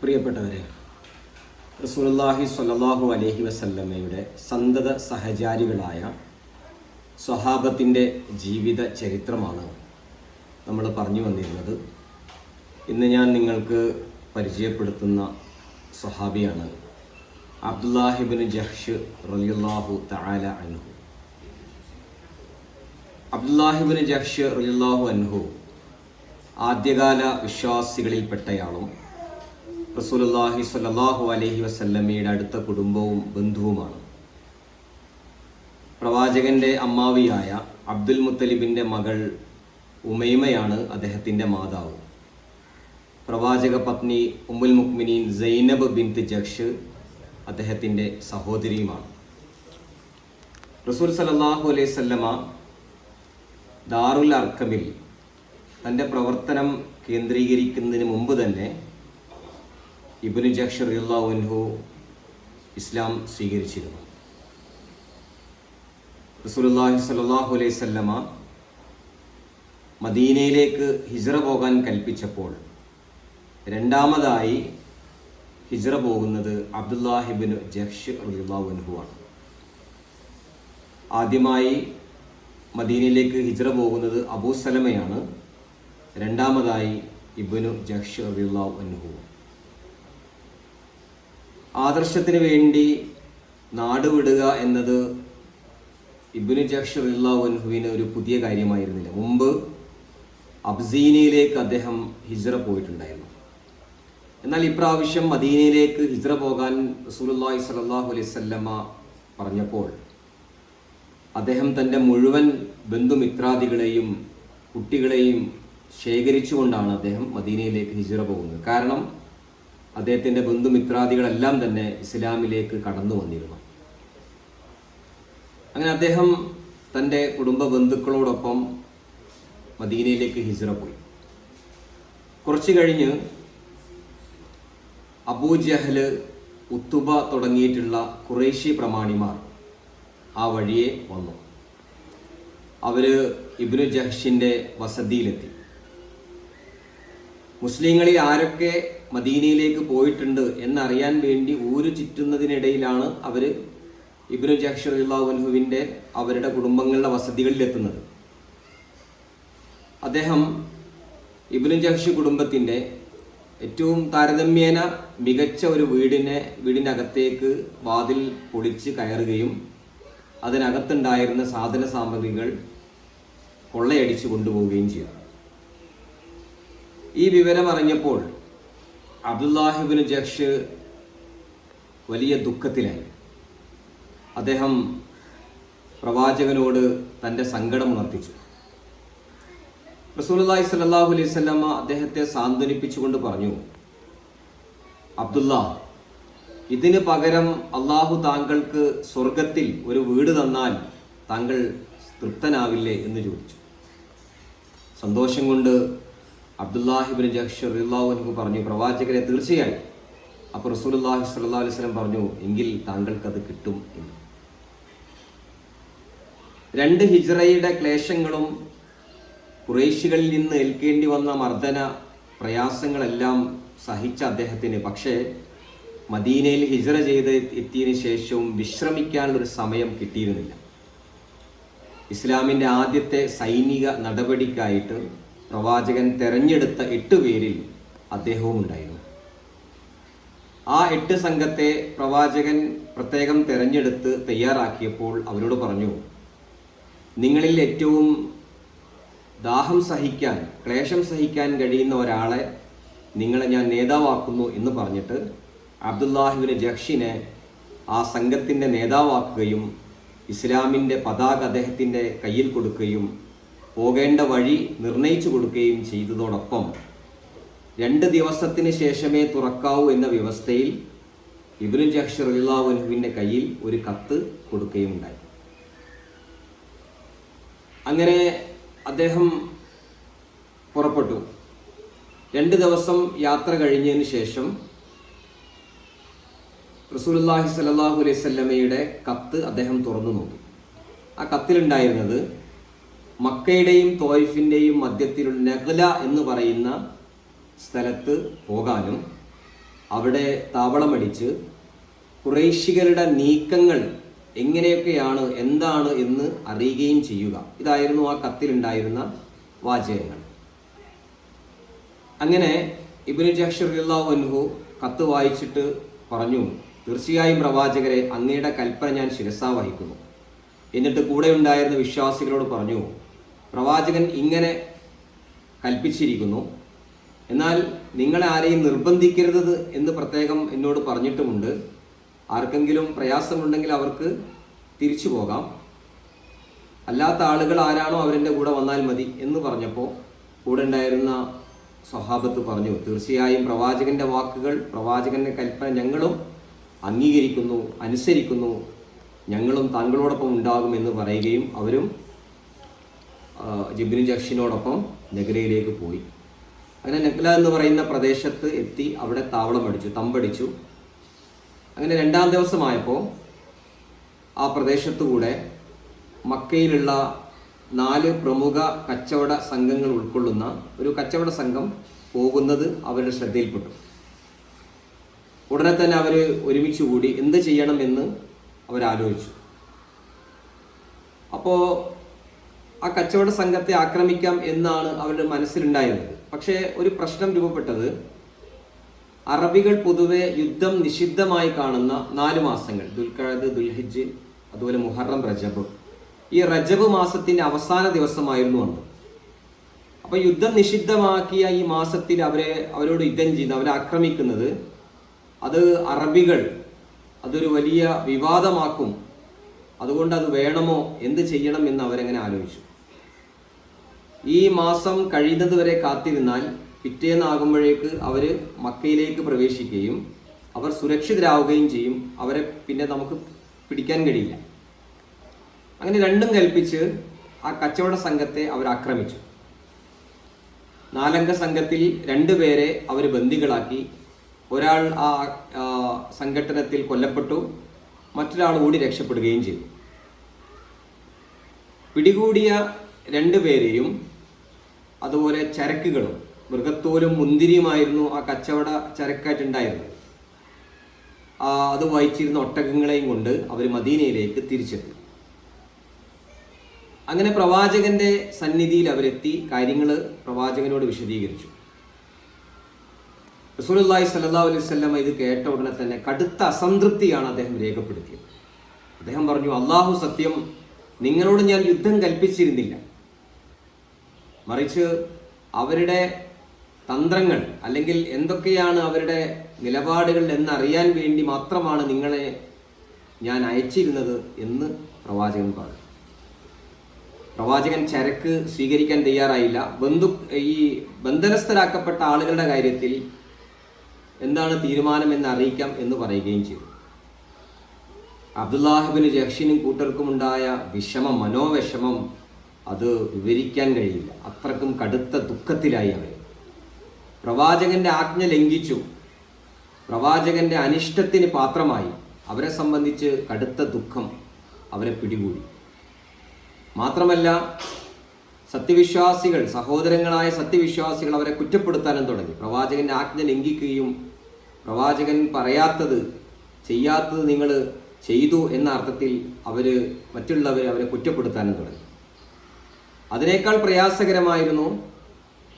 പ്രിയപ്പെട്ടവരെ റസൂലുള്ളാഹി സ്വല്ലല്ലാഹു അലൈഹി വസല്ലമയുടെ സന്തത സഹചാരികളായ സ്വഹാബത്തിന്റെ ജീവിത ചരിത്രമാണ് നമ്മൾ പറഞ്ഞു വന്നിരുന്നത്. ഇന്ന് ഞാൻ നിങ്ങൾക്ക് പരിചയപ്പെടുത്തുന്ന സ്വഹാബിയാണ് അബ്ദുല്ലാഹിബിൻ ജഹ്ഷ് റലിയുല്ലാഹു തആല അൻഹു. അബ്ദുല്ലാഹിബിൻ ജഹ്ഷ് റലിയുല്ലാഹു അൻഹു ആദ്യകാല വിശ്വാസികളിൽപ്പെട്ടയാളും റസൂലുള്ളാഹി സ്വല്ലല്ലാഹു അലഹി വസല്ലമയുടെ അടുത്ത കുടുംബവും ബന്ധുവുമാണ്. പ്രവാചകന്റെ അമ്മാവിയായ അബ്ദുൽ മുത്തലിബിന്റെ മകൾ ഉമൈമയാണ് അദ്ദേഹത്തിന്റെ മാതാവ്. പ്രവാചക പത്നി ഉമ്മുൽ മുക്മിനീൻ സൈനബ് ബിൻത് ജക്ഷ് അദ്ദേഹത്തിന്റെ സഹോദരിയുമാണ്. റസൂൽ സലല്ലാഹു അലൈഹി വസല്ലമ ദാറുൽ അർക്കമിൽ തന്റെ പ്രവർത്തനം കേന്ദ്രീകരിക്കുന്നതിന് മുമ്പ് തന്നെ ഇബിന് ജക്ഷർ അൻഹു ഇസ്ലാം സ്വീകരിച്ചിരുന്നു. റസൂലുള്ളാഹി സ്വല്ലല്ലാഹു അലൈഹി വസല്ലമ മദീനയിലേക്ക് ഹിജ്റ പോകാൻ കൽപ്പിച്ചപ്പോൾ രണ്ടാമതായി ഹിജ്റ പോകുന്നത് അബ്ദുല്ലാഹിബിൻ ജക്ഷ് അൻഹു ആണ്. ആദ്യമായി മദീനയിലേക്ക് ഹിജ്റ പോകുന്നത് അബൂ സലമയാണ്. രണ്ടാമതായി ഇബ്നു ജക്ഷ് റളിയല്ലാഹു അൻഹു. ആദർശത്തിന് വേണ്ടി നാടുവിടുക എന്നത് ഇബ്നു ജഷ് റളിയല്ലാഹു അൻഹുവിന് ഒരു പുതിയ കാര്യമായിരുന്നില്ല. മുമ്പ് അബ്സീനയിലേക്ക് അദ്ദേഹം ഹിജ്റ പോയിട്ടുണ്ടായിരുന്നു. എന്നാൽ ഇപ്രാവശ്യം മദീനയിലേക്ക് ഹിജ്റ പോകാൻ റസൂലുള്ളാഹി സ്വല്ലല്ലാഹു അലൈഹി വസല്ലമ പറഞ്ഞപ്പോൾ അദ്ദേഹം തന്റെ മുഴുവൻ ബന്ധുമിത്രാദികളെയും കുട്ടികളെയും ശേഖരിച്ചുകൊണ്ടാണ് അദ്ദേഹം മദീനയിലേക്ക് ഹിജ്റ പോകുന്നത്. കാരണം അദ്ദേഹത്തിന്റെ ബന്ധുമിത്രാദികളെല്ലാം തന്നെ ഇസ്ലാമിലേക്ക് കടന്നു വന്നിരുന്നു. അങ്ങനെ അദ്ദേഹം തന്റെ കുടുംബ ബന്ധുക്കളോടൊപ്പം മദീനയിലേക്ക് ഹിജ്റ പോയി. കുറച്ച് കഴിഞ്ഞ് അബൂജഹൽ ഉത്തുബ തുടങ്ങിയിട്ടുള്ള കുറേശി പ്രമാണിമാർ ആ വഴിയെ വന്നു. അവർ ഇബ്നു ജഹ്ഷിന്റെ വസതിയിലെത്തി. മുസ്ലിങ്ങളിൽ ആരൊക്കെ മദീനയിലേക്ക് പോയിട്ടുണ്ട് എന്നറിയാൻ വേണ്ടി ഊര് ചുറ്റുന്നതിനിടയിലാണ് അവർ ഇബ്നു ജഹ്ഷ് അള്ളാഹുവിന്റെ അവരുടെ കുടുംബങ്ങളുടെ വസതികളിലെത്തുന്നത്. അദ്ദേഹം ഇബ്നു ജാഷ് കുടുംബത്തിന്റെ ഏറ്റവും താരതമ്യേന മികച്ച ഒരു വീടിനെ വീടിനകത്തേക്ക് വാതിൽ പൊളിച്ച് കയറുകയും അതിനകത്തുണ്ടായിരുന്ന സാധന സാമഗ്രികൾ കൊള്ളയടിച്ചു കൊണ്ടുപോവുകയും ചെയ്തു. ഈ വിവരം അറിഞ്ഞപ്പോൾ അബ്ദുല്ലാഹിബിന് ജക്ഷ് വലിയ ദുഃഖത്തിലായി. അദ്ദേഹം പ്രവാചകനോട് തന്റെ സങ്കടം ഉണർത്തിച്ചു. റസൂലി സ്വല്ലല്ലാഹു അലൈഹി വസല്ലമ അദ്ദേഹത്തെ സാന്ത്വനിപ്പിച്ചുകൊണ്ട് പറഞ്ഞു അബ്ദുല്ല ഇതിന് പകരം അള്ളാഹു താങ്കൾക്ക് സ്വർഗത്തിൽ ഒരു വീട് തന്നാൽ താങ്കൾ തൃപ്തനാവില്ലേ? എന്ന് ചോദിച്ചു. സന്തോഷം കൊണ്ട് അബ്ദുല്ലാഹിബിൻ ജഹ്ഷർ അള്ളാഹുനക്ക് പറഞ്ഞു പ്രവാചകരെ തീർച്ചയായും. അപ്പോൾ റസൂലുള്ളാഹി സ്വല്ലല്ലാഹു അലൈഹി വസല്ലം പറഞ്ഞു എങ്കിൽ താങ്കൾക്കത് കിട്ടും എന്ന്. രണ്ട് ഹിജ്റയുടെ ക്ലേശങ്ങളും കുറേശികളിൽ നിന്ന് ഏൽക്കേണ്ടി വന്ന മർദ്ദന പ്രയാസങ്ങളെല്ലാം സഹിച്ച അദ്ദേഹത്തിന്. പക്ഷേ മദീനയിൽ ഹിജ്റ ചെയ്ത് എത്തിയതിനു ശേഷവും വിശ്രമിക്കാനുള്ളൊരു സമയം കിട്ടിയിരുന്നില്ല. ഇസ്ലാമിന്റെ ആദ്യത്തെ സൈനിക നടപടിക്കായിട്ട് പ്രവാചകൻ തെരഞ്ഞെടുത്ത എട്ട് പേരിൽ അദ്ദേഹവും ഉണ്ടായിരുന്നു. ആ എട്ട് സംഘത്തെ പ്രവാചകൻ പ്രത്യേകം തെരഞ്ഞെടുത്ത് തയ്യാറാക്കിയപ്പോൾ അവരോട് പറഞ്ഞു നിങ്ങളിൽ ഏറ്റവും ദാഹം സഹിക്കാൻ ക്ലേശം സഹിക്കാൻ കഴിയുന്ന ഒരാളെ നിങ്ങളെ ഞാൻ നേതാവാക്കുന്നു എന്ന് പറഞ്ഞിട്ട് അബ്ദുല്ലാഹിബിന് ജഹ്ഷിനെ ആ സംഘത്തിന്റെ നേതാവാക്കുകയും ഇസ്ലാമിന്റെ പതാക അദ്ദേഹത്തിന്റെ കയ്യിൽ കൊടുക്കുകയും പോകേണ്ട വഴി നിർണയിച്ചു കൊടുക്കുകയും ചെയ്തതോടൊപ്പം രണ്ട് ദിവസത്തിന് ശേഷമേ തുറക്കാവൂ എന്ന വ്യവസ്ഥയിൽ ഇബ്നു ജഹ്ഷർ റലിള്ളാഹുനുവിന്റെ കയ്യിൽ ഒരു കത്ത് കൊടുക്കുകയും ഉണ്ടായി. അങ്ങനെ അദ്ദേഹം പുറപ്പെട്ടു. രണ്ട് ദിവസം യാത്ര കഴിഞ്ഞതിന് ശേഷം സ്വല്ലല്ലാഹു അലൈഹി വസല്ലമയുടെ കത്ത് അദ്ദേഹം തുറന്നു നോക്കി. ആ കത്തിലുണ്ടായിരുന്നത് മക്കയുടെയും തോയിഫിന്റെയും മധ്യത്തിലുള്ള നഗല എന്ന് പറയുന്ന സ്ഥലത്ത് പോകാനും അവിടെ താവളമടിച്ച് കുറേശികളുടെ നീക്കങ്ങൾ എങ്ങനെയൊക്കെയാണ് എന്താണ് എന്ന് അറിയുകയും ചെയ്യുക. ഇതായിരുന്നു ആ കത്തിലുണ്ടായിരുന്ന വാചകങ്ങൾ. അങ്ങനെ ഇബിനു ജഹ്ഷറിയാഹു കത്ത് വായിച്ചിട്ട് പറഞ്ഞു തീർച്ചയായും പ്രവാചകരെ അങ്ങയുടെ കൽപ്പന ഞാൻ ശിരസാ വഹിക്കുന്നു എന്നിട്ട് കൂടെ ഉണ്ടായിരുന്ന വിശ്വാസികളോട് പറഞ്ഞു പ്രവാചകൻ ഇങ്ങനെ കൽപ്പിച്ചിരിക്കുന്നു എന്നാൽ നിങ്ങളെ ആരെയും നിർബന്ധിക്കരുത് എന്ന് പ്രത്യേകം എന്നോട് പറഞ്ഞിട്ടുമുണ്ട്. ആർക്കെങ്കിലും പ്രയാസമുണ്ടെങ്കിൽ അവർക്ക് തിരിച്ചു പോകാം. അല്ലാത്ത ആളുകൾ ആരാണോ അവരുടെ കൂടെ വന്നാൽ മതി എന്ന് പറഞ്ഞപ്പോൾ കൂടെ ഉണ്ടായിരുന്ന സ്വഹാബത്ത് പറഞ്ഞു തീർച്ചയായും പ്രവാചകന്റെ വാക്കുകൾ പ്രവാചകന്റെ കൽപ്പന ഞങ്ങളും അംഗീകരിക്കുന്നു അനുസരിക്കുന്നു. ഞങ്ങളും താങ്കളോടൊപ്പം ഉണ്ടാകുമെന്ന് പറയുകയും അവരും ജിബിന് ജക്ഷനോടൊപ്പം നഗരയിലേക്ക് പോയി. അങ്ങനെ നെഗ്ല എന്ന് പറയുന്ന പ്രദേശത്ത് എത്തി അവിടെ താവളം അടിച്ചു തമ്പടിച്ചു. അങ്ങനെ രണ്ടാം ദിവസമായപ്പോൾ ആ പ്രദേശത്തുകൂടെ മക്കയിലുള്ള നാല് പ്രമുഖ കച്ചവട സംഘങ്ങൾ ഉൾക്കൊള്ളുന്ന ഒരു കച്ചവട സംഘം പോകുന്നത് അവരുടെ ശ്രദ്ധയിൽപ്പെട്ടു. ഉടനെ തന്നെ അവർ ഒരുമിച്ച് കൂടി എന്ത് ചെയ്യണമെന്ന് അവരാലോചിച്ചു. അപ്പോൾ ആ കച്ചവട സംഘത്തെ ആക്രമിക്കാം എന്നാണ് അവരുടെ മനസ്സിലുണ്ടായിരുന്നത്. പക്ഷേ ഒരു പ്രശ്നം രൂപപ്പെട്ടത് അറബികൾ പൊതുവെ യുദ്ധം നിഷിദ്ധമായി കാണുന്ന നാല് മാസങ്ങൾ ദുൽഖഴദ് ദുൽഹിജ് അതുപോലെ മുഹറം റജബ്. ഈ റജബ് മാസത്തിന്റെ അവസാന ദിവസമായിരുന്നു അന്ന്. അപ്പൊ യുദ്ധം നിഷിദ്ധമാക്കിയ ഈ മാസത്തിൽ അവരെ അവരോട് യുദ്ധം ചെയ്യുന്നത് അവരെ ആക്രമിക്കുന്നത് അത് അറബികൾ അതൊരു വലിയ വിവാദമാക്കും. അതുകൊണ്ട് അത് വേണമോ എന്ത് ചെയ്യണം എന്ന് അവരങ്ങനെ ആലോചിച്ചു. ഈ മാസം കഴിയുന്നത് വരെ കാത്തിരുന്നാൽ പിറ്റേന്നാകുമ്പോഴേക്ക് അവർ മക്കയിലേക്ക് പ്രവേശിക്കുകയും അവർ സുരക്ഷിതരാവുകയും ചെയ്യും. അവരെ പിന്നെ നമുക്ക് പിടിക്കാൻ കഴിയില്ല. അങ്ങനെ രണ്ടും കൽപ്പിച്ച് ആ കച്ചവട സംഘത്തെ അവർ ആക്രമിച്ചു. നാലംഗ സംഘത്തിൽ രണ്ടുപേരെ അവർ ബന്ദികളാക്കി. ഒരാൾ ആ സംഘടനത്തിൽ കൊല്ലപ്പെട്ടു. മറ്റൊരാൾ കൂടി രക്ഷപ്പെടുകയും ചെയ്തു. പിടികൂടിയ രണ്ടുപേരെയും അതുപോലെ ചരക്കുകളും. മൃഗത്തോലും മുന്തിരിയുമായിരുന്നു ആ കച്ചവട ചരക്കായിട്ടുണ്ടായിരുന്നത്. അത് വഹിച്ചിരുന്ന ഒട്ടകങ്ങളെയും കൊണ്ട് അവർ മദീനയിലേക്ക് തിരിച്ചെത്തി. അങ്ങനെ പ്രവാചകന്റെ സന്നിധിയിൽ അവരെത്തി കാര്യങ്ങൾ പ്രവാചകനോട് വിശദീകരിച്ചു. റസൂലുള്ളാഹി സല്ലാ അലൈഹി സ്വല്ലം ഇത് കേട്ട ഉടനെ തന്നെ കടുത്ത അസംതൃപ്തിയാണ് അദ്ദേഹം രേഖപ്പെടുത്തിയത്. അദ്ദേഹം പറഞ്ഞു അള്ളാഹു സത്യം നിങ്ങളോട് ഞാൻ യുദ്ധം കൽപ്പിച്ചിരുന്നില്ല. മറിച്ച് അവരുടെ തന്ത്രങ്ങൾ അല്ലെങ്കിൽ എന്തൊക്കെയാണ് അവരുടെ നിലപാടുകൾ എന്നറിയാൻ വേണ്ടി മാത്രമാണ് നിങ്ങളെ ഞാൻ അയച്ചിരുന്നത് എന്ന് പ്രവാചകൻ പറഞ്ഞു. പ്രവാചകൻ ചരക്ക് സ്വീകരിക്കാൻ തയ്യാറായില്ല. ബന്ധു ഈ ബന്ധനസ്ഥരാക്കപ്പെട്ട ആളുകളുടെ കാര്യത്തിൽ എന്താണ് തീരുമാനം എന്ന് അറിയിക്കാം എന്ന് പറയുകയും ചെയ്തു. അബ്ദുല്ലാഹിബിന് ജഹ്ഷിനും കൂട്ടർക്കുമുണ്ടായ വിഷമം മനോവിഷമം അത് വിവരിക്കാൻ കഴിയില്ല. അത്രക്കും കടുത്ത ദുഃഖത്തിലായി അവർ പ്രവാചകന്റെ ആജ്ഞ ലംഘിച്ചു. പ്രവാചകന്റെ അനിഷ്ടത്തിന് പാത്രമായി. അവരെ സംബന്ധിച്ച് കടുത്ത ദുഃഖം അവരെ പിടികൂടി. മാത്രമല്ല സത്യവിശ്വാസികൾ സഹോദരങ്ങളായ സത്യവിശ്വാസികൾ അവരെ കുറ്റപ്പെടുത്താനും തുടങ്ങി. പ്രവാചകന്റെ ആജ്ഞ ലംഘിക്കുകയും പ്രവാചകൻ പറയാത്തത് ചെയ്യാത്തത് നിങ്ങൾ ചെയ്തു എന്ന അർത്ഥത്തിൽ അവർ മറ്റുള്ളവരെ അവരെ കുറ്റപ്പെടുത്താനും തുടങ്ങി. അതിനേക്കാൾ പ്രയാസകരമായിരുന്നു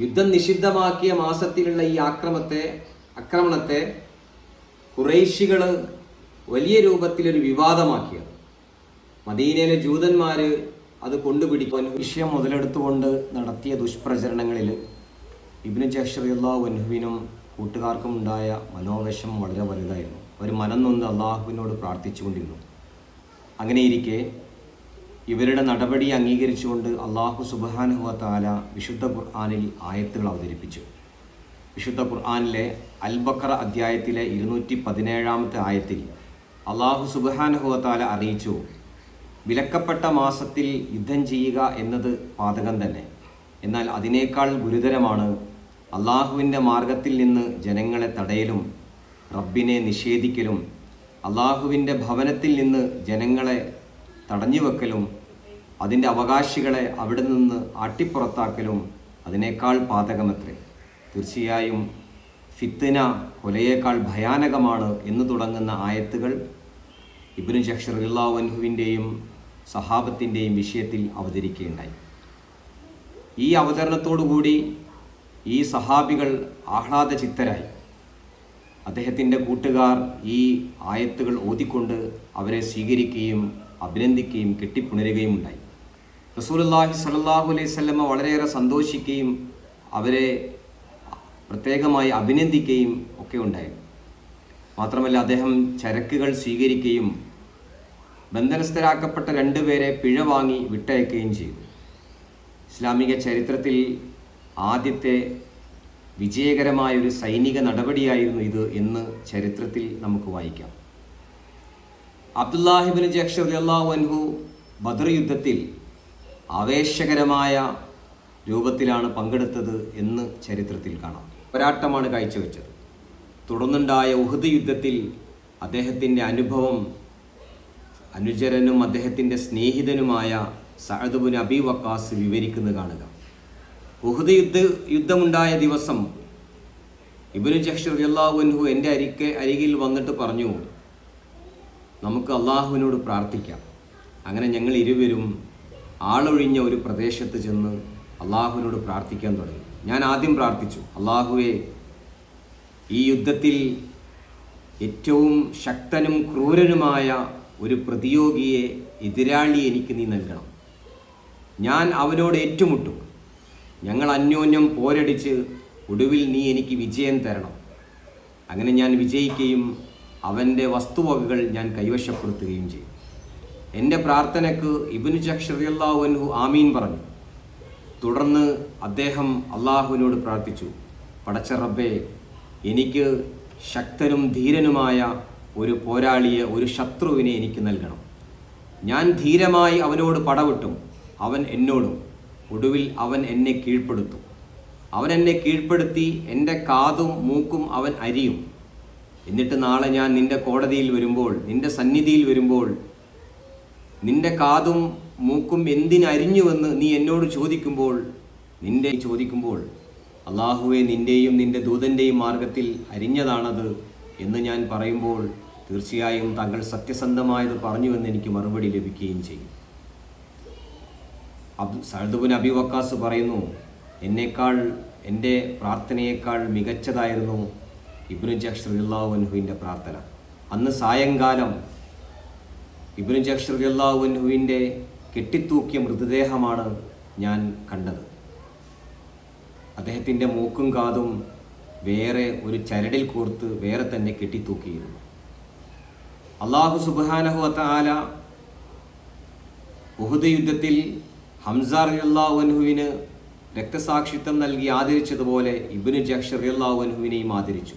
യുദ്ധം നിഷിദ്ധമാക്കിയ മാസത്തിലുള്ള ഈ ആക്രമത്തെ ആക്രമണത്തെ കുറേശികൾ വലിയ രൂപത്തിലൊരു വിവാദമാക്കിയത്. മദീനയിലെ ജൂതന്മാർ അത് കൊണ്ടുപിടിക്കാൻ വിഷയം മുതലെടുത്തുകൊണ്ട് നടത്തിയ ദുഷ്പ്രചരണങ്ങളിൽ ഇബിന് ജഷറിയുല്ലാഹുവിനും കൂട്ടുകാർക്കും ഉണ്ടായ മനോവേശം വളരെ വലുതായിരുന്നു. അവർ മനം നൊന്ന് അള്ളാഹുവിനോട് പ്രാർത്ഥിച്ചുകൊണ്ടിരുന്നു. അങ്ങനെയിരിക്കെ ഇവരുടെ നടപടി അംഗീകരിച്ചുകൊണ്ട് അള്ളാഹു സുബാനുഹ താല വിശുദ്ധ ഖുർആാനിൽ ആയത്തുകൾ അവതരിപ്പിച്ചു. വിശുദ്ധ ഖുർആാനിലെ അൽബക്കറ അധ്യായത്തിലെ ഇരുന്നൂറ്റി പതിനേഴാമത്തെ ആയത്തിൽ അള്ളാഹു സുബാനുഹുവ താല അറിയിച്ചു വിലക്കപ്പെട്ട മാസത്തിൽ യുദ്ധം ചെയ്യുക എന്നത് പാതകം തന്നെ. എന്നാൽ അതിനേക്കാൾ ഗുരുതരമാണ് അള്ളാഹുവിന്റെ മാർഗത്തിൽ നിന്ന് ജനങ്ങളെ തടയലും റബ്ബിനെ നിഷേധിക്കലും അള്ളാഹുവിന്റെ ഭവനത്തിൽ നിന്ന് ജനങ്ങളെ തടഞ്ഞുവെക്കലും അതിന്റെ അവകാശികളെ അവിടെ നിന്ന് ആട്ടിപ്പുറത്താക്കലും അതിനേക്കാൾ പാതകമത്രേ. തീർച്ചയായും ഫിത്തന കൊലയേക്കാൾ ഭയാനകമാണ് എന്ന് തുടങ്ങുന്ന ആയത്തുകൾ ഇബ്നു ജഷറുല്ലാ അൻഹുവിന്റെയും സഹാബത്തിന്റെയും വിഷയത്തിൽ അവതരിക്കുകയുണ്ടായി. ഈ അവതരണത്തോടുകൂടി ഈ സഹാബികൾ ആഹ്ലാദചിത്തരായി അദ്ദേഹത്തിന്റെ കൂട്ടുകാർ ഈ ആയത്തുകൾ ഓതിക്കൊണ്ട് അവരെ സ്വീകരിക്കുകയും അഭിനന്ദിക്കുകയും കെട്ടിപ്പുണരുകയും ഉണ്ടായി. റസൂലുള്ളാഹി സ്വല്ലല്ലാഹു അലൈഹി സ്വലമ വളരെയേറെ സന്തോഷിക്കുകയും അവരെ പ്രത്യേകമായി അഭിനന്ദിക്കുകയും ഒക്കെ ഉണ്ടായി. മാത്രമല്ല അദ്ദേഹം ചരക്കുകൾ സ്വീകരിക്കുകയും ബന്ധനസ്ഥരാക്കപ്പെട്ട രണ്ടുപേരെ പിഴ വാങ്ങി വിട്ടയക്കുകയും ചെയ്തു. ഇസ്ലാമിക ചരിത്രത്തിൽ ആദ്യത്തെ വിജയകരമായ ഒരു സൈനിക നടപടിയായിരുന്നു ഇത് എന്ന് ചരിത്രത്തിൽ നമുക്ക് വായിക്കാം. അബ്ദുല്ലാഹിബിൻ ജക്ഷർ അള്ളാഹു അൻഹു ബദർ യുദ്ധത്തിൽ ആവേശകരമായ രൂപത്തിലാണ് പങ്കെടുത്തത് എന്ന് ചരിത്രത്തിൽ കാണാം. പോരാട്ടമാണ് കാഴ്ചവെച്ചത്. തുടർന്നുണ്ടായ ഉഹദ് യുദ്ധത്തിൽ അദ്ദേഹത്തിന്റെ അനുഭവം അനുചരനും അദ്ദേഹത്തിന്റെ സ്നേഹിതനുമായ സഅദുബുൻ അബി വക്കാസ് വിവരിക്കുന്നത് കാണുക. ഉഹദ് യുദ്ധ യുദ്ധമുണ്ടായ ദിവസം ഇബിനു ജക്ഷർ അള്ളാഹുൻഹു എന്റെ അരിക്ക് അരികിൽ വന്നിട്ട് പറഞ്ഞു നമുക്ക് അള്ളാഹുവിനോട് പ്രാർത്ഥിക്കാം. അങ്ങനെ ഞങ്ങൾ ഇരുവരും ആളൊഴിഞ്ഞ ഒരു പ്രദേശത്ത് ചെന്ന് അള്ളാഹുവിനോട് പ്രാർത്ഥിക്കാൻ തുടങ്ങി. ഞാൻ ആദ്യം പ്രാർത്ഥിച്ചു. അള്ളാഹുവെ ഈ യുദ്ധത്തിൽ ഏറ്റവും ശക്തനും ക്രൂരനുമായ ഒരു പ്രതിയോഗിയെ എതിരാളി എനിക്ക് നീ നൽകണം. ഞാൻ അവനോട് ഏറ്റുമുട്ടും. ഞങ്ങൾ അന്യോന്യം പോരടിച്ച് ഒടുവിൽ നീ എനിക്ക് വിജയം തരണം. അങ്ങനെ ഞാൻ വിജയിക്കുകയും അവന്റെ വസ്തുവകകൾ ഞാൻ കൈവശപ്പെടുത്തുകയും ചെയ്യും എന്റെ പ്രാർത്ഥനയ്ക്ക് ഇബിനു ചക്ഷറിയല്ലാഹുൻഹു ആമീൻ പറഞ്ഞു. തുടർന്ന് അദ്ദേഹം അള്ളാഹുവിനോട് പ്രാർത്ഥിച്ചു. പടച്ച റബ്ബേ എനിക്ക് ശക്തനും ധീരനുമായ ഒരു പോരാളിയെ ഒരു ശത്രുവിനെ എനിക്ക് നൽകണം. ഞാൻ ധീരമായി അവനോട് പടവിട്ടും അവൻ എന്നോടും. ഒടുവിൽ അവൻ എന്നെ കീഴ്പ്പെടുത്തും. അവൻ എന്നെ കീഴ്പ്പെടുത്തി എന്റെ കാതും മൂക്കും അവൻ അരിയും. എന്നിട്ട് നാളെ ഞാൻ നിന്റെ കോടതിയിൽ വരുമ്പോൾ നിന്റെ സന്നിധിയിൽ വരുമ്പോൾ നിന്റെ കാതും മൂക്കും എന്തിനരിഞ്ഞുവെന്ന് നീ എന്നോട് ചോദിക്കുമ്പോൾ നിന്റെ ചോദിക്കുമ്പോൾ അള്ളാഹുവെ നിന്റെയും നിന്റെ ദൂതന്റെയും മാർഗത്തിൽ അരിഞ്ഞതാണത് എന്ന് ഞാൻ പറയുമ്പോൾ തീർച്ചയായും തങ്ങൾ സത്യസന്ധമായത് പറഞ്ഞുവെന്ന് എനിക്ക് മറുപടി ലഭിക്കുകയും ചെയ്യും. അബ് സഹദുബുൻ അബി വക്കാസ് പറയുന്നു എന്നേക്കാൾ എന്റെ പ്രാർത്ഥനയേക്കാൾ മികച്ചതായിരുന്നു ഇബ്നു ജഷ്റുല്ലാഹുവിന്റെ പ്രാർത്ഥന. അന്ന് സായങ്കാലം ഇബ്നു അള്ളാഹുവിന്റെ കെട്ടിത്തൂക്കിയ മൃതദേഹമാണ് ഞാൻ കണ്ടത്. അദ്ദേഹത്തിന്റെ മൂക്കും കാതും വേറെ ഒരു ചരടിൽ കോർത്ത് വേറെ തന്നെ കെട്ടിത്തൂക്കിയിരുന്നു. അള്ളാഹു സുബാനഹു അത്താല ഉഹുദ് യുദ്ധത്തിൽ ഹംസാർ അള്ളാഹുവിന് രക്തസാക്ഷിത്വം നൽകി ആദരിച്ചതുപോലെ ഇബിന് ജക്ഷർ അള്ളാഹുവിനെയും ആദരിച്ചു.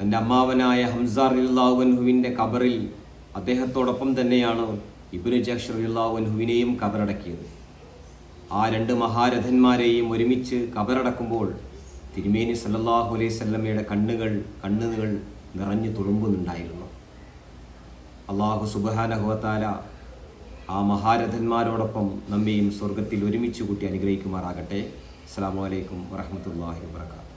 തന്റെ അമ്മാവനായ ഹംസാർ അള്ളാഹുവിന്റെ കബറിൽ അദ്ദേഹത്തോടൊപ്പം തന്നെയാണ് ഇബുനു ജക്ഷർ അള്ളാഹുവിനെയും കബറടക്കിയത്. ആ രണ്ട് മഹാരഥന്മാരെയും ഒരുമിച്ച് കബറടക്കുമ്പോൾ തിരുമേനി സല്ലാഹു അലൈഹി സ്വല്ലമ്മയുടെ കണ്ണുകൾ കണ്ണുകൾ നിറഞ്ഞു തുളുമ്പുന്നുണ്ടായിരുന്നു. അള്ളാഹു സുബാനഹുവത്താല ആ മഹാരഥന്മാരോടൊപ്പം നമ്മയും സ്വർഗത്തിൽ ഒരുമിച്ച് കൂട്ടി അനുഗ്രഹിക്കുമാറാകട്ടെ. അസ്സാം വലൈക്കും വറഹമത്തല്ലാഹി വാത്തു